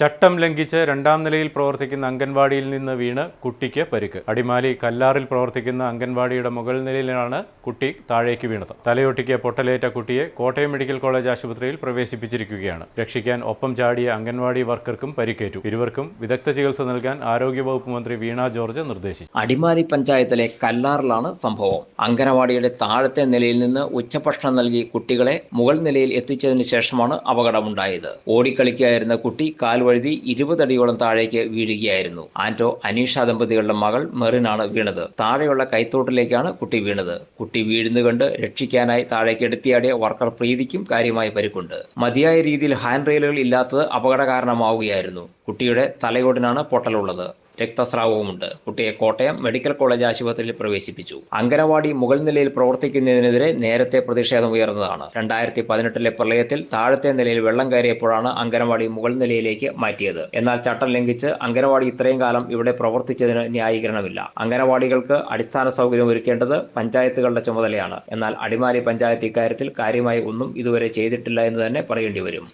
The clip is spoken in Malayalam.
ചട്ടം ലംഘിച്ച് രണ്ടാം നിലയിൽ പ്രവർത്തിക്കുന്ന അംഗൻവാടിയിൽ നിന്ന് വീണ് കുട്ടിക്ക് പരിക്ക്. അടിമാലി കല്ലാറിൽ പ്രവർത്തിക്കുന്ന അംഗൻവാടിയുടെ മുകൾ നിലയിലാണ് കുട്ടി താഴേക്ക് വീണത്. തലയൊട്ടിക്ക് പൊട്ടലേറ്റ കുട്ടിയെ കോട്ടയം മെഡിക്കൽ കോളേജ് ആശുപത്രിയിൽ പ്രവേശിപ്പിച്ചിരിക്കുകയാണ്. രക്ഷിക്കാൻ ഒപ്പം ചാടിയ അംഗൻവാടി വർക്കർക്കും പരിക്കേറ്റു. ഇരുവർക്കും വിദഗ്ധ ചികിത്സ നൽകാൻ ആരോഗ്യവകുപ്പ് മന്ത്രി വീണ ജോർജ് നിർദ്ദേശിച്ചു. അടിമാലി പഞ്ചായത്തിലെ കല്ലാറിലാണ് സംഭവം. അംഗനവാടിയുടെ താഴത്തെ നിലയിൽ നിന്ന് ഉച്ചഭക്ഷണം നൽകി കുട്ടികളെ മുകൾ നിലയിൽ എത്തിച്ചതിന് ശേഷമാണ് അപകടമുണ്ടായത്. ഓടിക്കളിക്കായിരുന്ന കുട്ടി കാൽവഴുതി ഇരുപതടിയോളം താഴേക്ക് വീഴുകയായിരുന്നു. ആന്റോ അനീഷ ദമ്പതികളുടെ മകൾ മെറിനാണ് വീണത്. താഴെയുള്ള കൈത്തോട്ടിലേക്കാണ് കുട്ടി വീണത്. കുട്ടി വീഴുന്നു കണ്ട് രക്ഷിക്കാനായി താഴേക്ക് എടുത്തിയാടിയ വർക്കർ പ്രീതിക്കും കാര്യമായ പരിക്കുണ്ട്. മതിയായ രീതിയിൽ ഹാൻഡ് റെയിലുകൾ ഇല്ലാത്തത് അപകട കാരണമാവുകയായിരുന്നു കുട്ടിയുടെ തലയോടിനാണ് പൊട്ടലുള്ളത്. രക്തസ്രാവവുമുണ്ട്. കുട്ടിയെ കോട്ടയം മെഡിക്കൽ കോളേജ് ആശുപത്രിയിൽ പ്രവേശിപ്പിച്ചു. അങ്കനവാടി മുകൾ നിലയിൽ പ്രവർത്തിക്കുന്നതിനെതിരെ നേരത്തെ പ്രതിഷേധം ഉയർന്നതാണ്. രണ്ടായിരത്തി പതിനെട്ടിലെ പ്രളയത്തിൽ താഴത്തെ നിലയിൽ വെള്ളം കയറിയപ്പോഴാണ് അങ്കനവാടി മുകൾ നിലയിലേക്ക് മാറ്റിയത്. എന്നാൽ ചട്ടം ലംഘിച്ച് അങ്കനവാടി ഇത്രയും കാലം ഇവിടെ പ്രവർത്തിച്ചതിന് ന്യായീകരണമില്ല. അങ്കനവാടികൾക്ക് അടിസ്ഥാന സൗകര്യം ഒരുക്കേണ്ടത് പഞ്ചായത്തുകളുടെ ചുമതലയാണ്. എന്നാൽ അടിമാലി പഞ്ചായത്ത് ഇക്കാര്യത്തിൽ കാര്യമായി ഒന്നും ഇതുവരെ ചെയ്തിട്ടില്ല എന്ന് തന്നെ പറയേണ്ടി വരും.